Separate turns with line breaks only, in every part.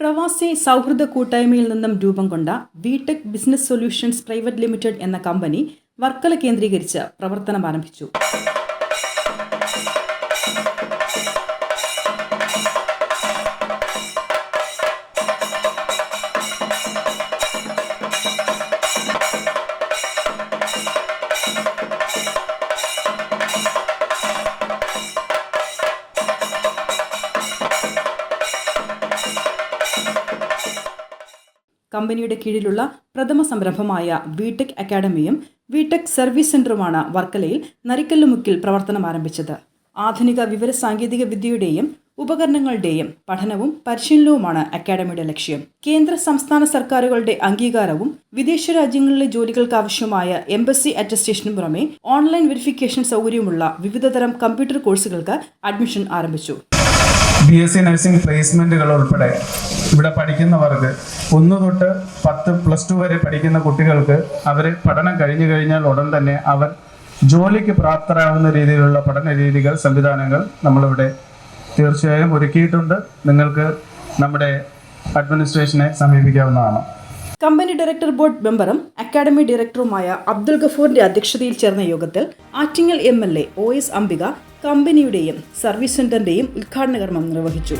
പ്രവാസി സൗഹൃദ കൂട്ടായ്മയിൽ നിന്നും രൂപം കൊണ്ട Vitech business solutions private limited എന്ന കമ്പനി വർക്കല കേന്ദ്രീകരിച്ച് പ്രവർത്തനം ആരംഭിച്ചു. കമ്പനിയുടെ കീഴിലുള്ള പ്രഥമ സംരംഭമായ വിടെക് അക്കാഡമിയും വിടെക് സർവീസ് സെന്ററുമാണ് വർക്കലയിൽ നരിക്കല്ലുമുക്കിൽ പ്രവർത്തനം ആരംഭിച്ചത്. ആധുനിക വിവര സാങ്കേതിക വിദ്യയുടെയും ഉപകരണങ്ങളുടെയും പഠനവും പരിശീലനവുമാണ് അക്കാഡമിയുടെ ലക്ഷ്യം. കേന്ദ്ര സംസ്ഥാന സർക്കാരുകളുടെ അംഗീകാരവും വിദേശ രാജ്യങ്ങളിലെ ജോലികൾക്ക് ആവശ്യമായ എംബസി അറ്റസ്റ്റേഷനും പുറമെ ഓൺലൈൻ വെരിഫിക്കേഷൻ സൗകര്യമുള്ള വിവിധതരം കമ്പ്യൂട്ടർ കോഴ്സുകൾക്ക് അഡ്മിഷൻ ആരംഭിച്ചു.
ബി എസ് സി നഴ്സിംഗ് പ്ലേസ്മെന്റുകൾ ഉൾപ്പെടെ ഇവിടെ പഠിക്കുന്നവർക്ക് ഒന്ന് തൊട്ട് പത്ത് പ്ലസ് ടു വരെ പഠിക്കുന്ന കുട്ടികൾക്ക് അവർ പഠനം കഴിഞ്ഞു കഴിഞ്ഞാൽ ഉടൻ തന്നെ അവർ ജോലിക്ക് പ്രാപ്തരാകുന്ന രീതിയിലുള്ള പഠന രീതികൾ സംവിധാനങ്ങൾ നമ്മളിവിടെ തീർച്ചയായും ഒരുക്കിയിട്ടുണ്ട്. നിങ്ങൾക്ക് നമ്മുടെ അഡ്മിനിസ്ട്രേഷനെ സമീപിക്കാവുന്നതാണ്.
കമ്പനി ഡയറക്ടർ ബോർഡ് മെമ്പറും അക്കാദമി ഡയറക്ടറുമായ അബ്ദുൽ ഗഫൂറിന്റെ അധ്യക്ഷതയിൽ ചേർന്ന യോഗത്തിൽ Attingal M L A O S Ambika കമ്പനിയുടെയും service സെന്ററിന്റെയും ഉദ്ഘാടന കർമ്മം നിർവഹിച്ചു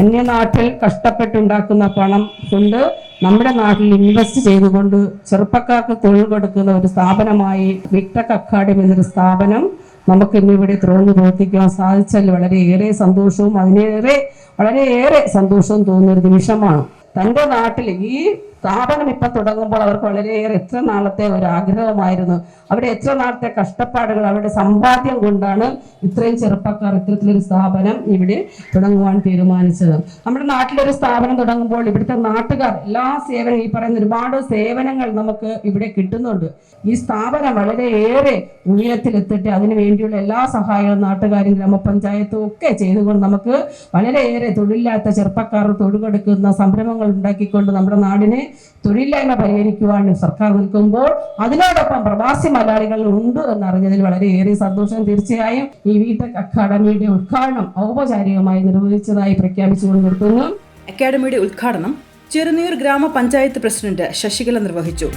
അന്യനാട്ടിൽ കഷ്ടപ്പെട്ടുണ്ടാക്കുന്ന പണം കൊണ്ട് നമ്മുടെ നാട്ടിൽ ഇൻവെസ്റ്റ് ചെയ്തുകൊണ്ട് ചെറുപ്പക്കാർക്ക് തൊഴിൽ കൊടുക്കുന്ന ഒരു സ്ഥാപനമായി വിക്ടക് അക്കാഡമി എന്നൊരു സ്ഥാപനം നമുക്ക് ഇന്നിവിടെ തുറന്നു പ്രവർത്തിക്കാൻ സാധിച്ചാൽ വളരെയേറെ സന്തോഷവും അതിനേറെ വളരെയേറെ സന്തോഷവും തോന്നുന്ന ഒരു നിമിഷമാണ്. തന്റെ നാട്ടിൽ ഈ സ്ഥാപനം ഇപ്പൊ തുടങ്ങുമ്പോൾ അവർക്ക് വളരെയേറെ എത്ര നാളത്തെ ഒരു ആഗ്രഹമായിരുന്നു. അവിടെ എത്ര നാളത്തെ കഷ്ടപ്പാടുകൾ അവരുടെ സമ്പാദ്യം കൊണ്ടാണ് ഇത്രയും ചെറുപ്പക്കാർ ഇത്തരത്തിലൊരു സ്ഥാപനം ഇവിടെ തുടങ്ങുവാൻ തീരുമാനിച്ചത്. നമ്മുടെ നാട്ടിലൊരു സ്ഥാപനം തുടങ്ങുമ്പോൾ ഇവിടുത്തെ നാട്ടുകാർ എല്ലാ സേവനം ഈ പറയുന്ന ഒരുപാട് സേവനങ്ങൾ നമുക്ക് ഇവിടെ കിട്ടുന്നുണ്ട്. ഈ സ്ഥാപനം വളരെയേറെ ഉയരത്തിലെത്തിട്ട് അതിനു വേണ്ടിയുള്ള എല്ലാ സഹായവും നാട്ടുകാരും ഗ്രാമപഞ്ചായത്തും ഒക്കെ ചെയ്തുകൊണ്ട് നമുക്ക് വളരെയേറെ തൊഴിലില്ലാത്ത ചെറുപ്പക്കാർ തൊഴിൽ കൊടുക്കുന്ന സംരംഭങ്ങൾ ഉണ്ടാക്കിക്കൊണ്ട് നമ്മുടെ നാടിനെ തൊഴിലില്ലായ്മ പരിഹരിക്കുവാൻ സർക്കാർ നിൽക്കുമ്പോൾ അതിനോടൊപ്പം പ്രവാസി മലയാളികൾ ഉണ്ട് എന്നറിഞ്ഞതിൽ വളരെയേറെ സന്തോഷം. തീർച്ചയായും ഈ വിടെക് അക്കാദമിയുടെ ഉദ്ഘാടനം ഔപചാരികമായി നിർവഹിച്ചതായി പ്രഖ്യാപിച്ചുകൊണ്ട് നിർത്തുന്നു.
അക്കാദമിയുടെ ഉദ്ഘാടനം ചെറുനീർ ഗ്രാമപഞ്ചായത്ത് പ്രസിഡന്റ് ശശികല നിർവഹിച്ചു.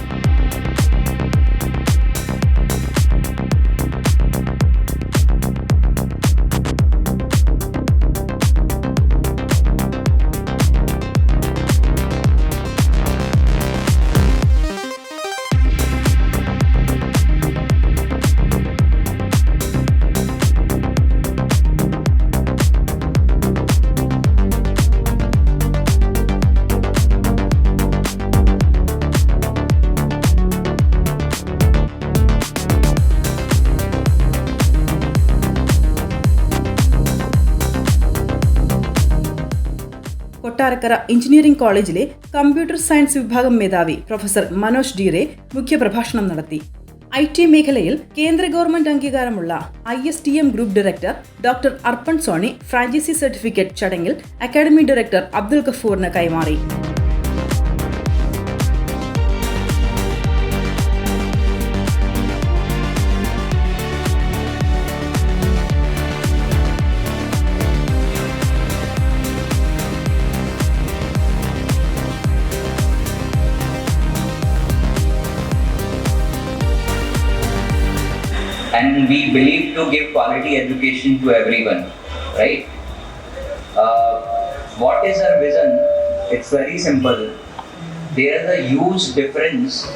കൊട്ടാരക്കര എഞ്ചിനീയറിംഗ് കോളേജിലെ കമ്പ്യൂട്ടർ സയൻസ് വിഭാഗം മേധാവി പ്രൊഫസർ മനോജ് ഡീറെ മുഖ്യപ്രഭാഷണം നടത്തി. ഐ ടി മേഖലയിൽ കേന്ദ്ര ഗവൺമെന്റ് അംഗീകാരമുള്ള I S T M group director doctor Arpan Soni franchise certificate ചടങ്ങിൽ അക്കാദമി ഡയറക്ടർ അബ്ദുൽ ഗഫൂറിന് കൈമാറി.
We believe to give quality education to everyone, right? Uh, what is our vision? It's very simple. There is a huge difference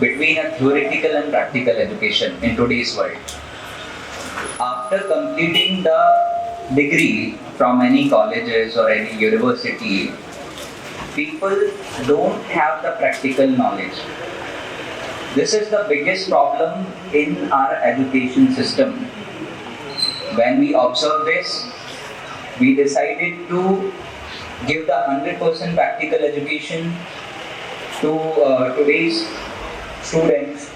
between a theoretical and practical education in today's world. After completing the degree from any colleges or any university, people don't have the practical knowledge. This is the biggest problem in our education system. When we observe this, we decided to give the 100% practical education to uh, today's students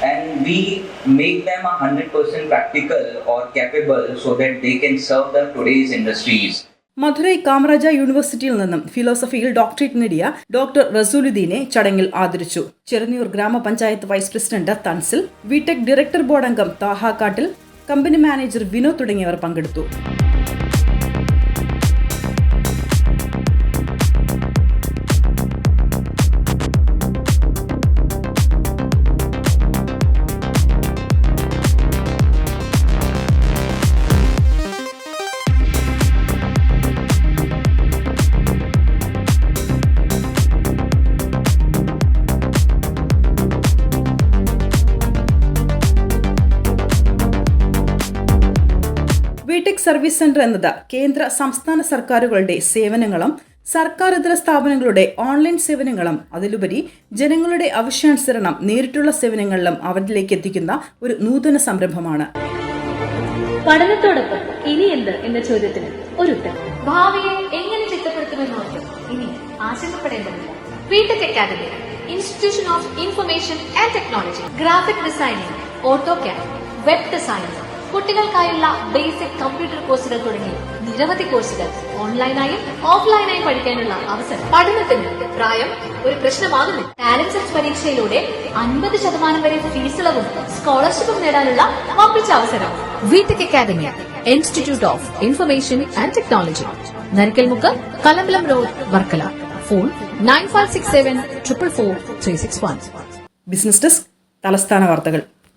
and we make them a 100% practical or capable so that they can serve the today's industries.
Madurai Kamaraja യൂണിവേഴ്സിറ്റിയിൽ നിന്നും ഫിലോസഫിയിൽ doctorate നേടിയ doctor റസൂലുദ്ദീനെ ചടങ്ങിൽ ആദരിച്ചു. ചെറുന്നൂർ ഗ്രാമപഞ്ചായത്ത് vice president Thansil Vitech director board അംഗം താഹാക്കാട്ടിൽ കാട്ടിൽ company manager Vinod തുടങ്ങിയവർ പങ്കെടുത്തു. സർവീസ് സെന്റർ എന്നത് കേന്ദ്ര സംസ്ഥാന സർക്കാരുകളുടെ സേവനങ്ങളും സർക്കാർ ഇതര സ്ഥാപനങ്ങളുടെ ഓൺലൈൻ സേവനങ്ങളും അതിലുപരി ജനങ്ങളുടെ ആവശ്യാനുസരണം നേരിട്ടുള്ള സേവനങ്ങളിലും അവരിലേക്ക് എത്തിക്കുന്ന ഒരു നൂതന സംരംഭമാണ്.
പഠനത്തോടൊപ്പം ഇനി എന്ത് എന്ന ചോദ്യത്തിന് ഒരു ഉത്തരം ഭാവിയെ എങ്ങനെ ചിട്ടപ്പെടുത്തുമെന്നോർത്ത് ഇനി ആശങ്കപ്പെടേണ്ടതില്ല. Academy institution of information and technology graphic designing auto web designing. കുട്ടികൾക്കായുള്ള ബേസിക് കമ്പ്യൂട്ടർ കോഴ്സുകൾ തുടങ്ങി. നിരവധി കോഴ്സുകൾ ഓൺലൈനായും ഓഫ്ലൈനായും പഠിക്കാനുള്ള അവസരം. പഠനത്തിന് പ്രായം ഒരു പ്രശ്നമാകുന്നു ടാലന്റ് സെർച്ച് പരീക്ഷയിലൂടെ അൻപത് ശതമാനം വരെ ഫീസിളവും സ്കോളർഷിപ്പും നേടാനുള്ള വമ്പിച്ച അവസരം.
Vitech academy institute of information and technology Narikkalmukku Kalambalam road Varkala. Phone nine five six seven triple four three six one
business desk തലസ്ഥാന വാർത്തകൾ.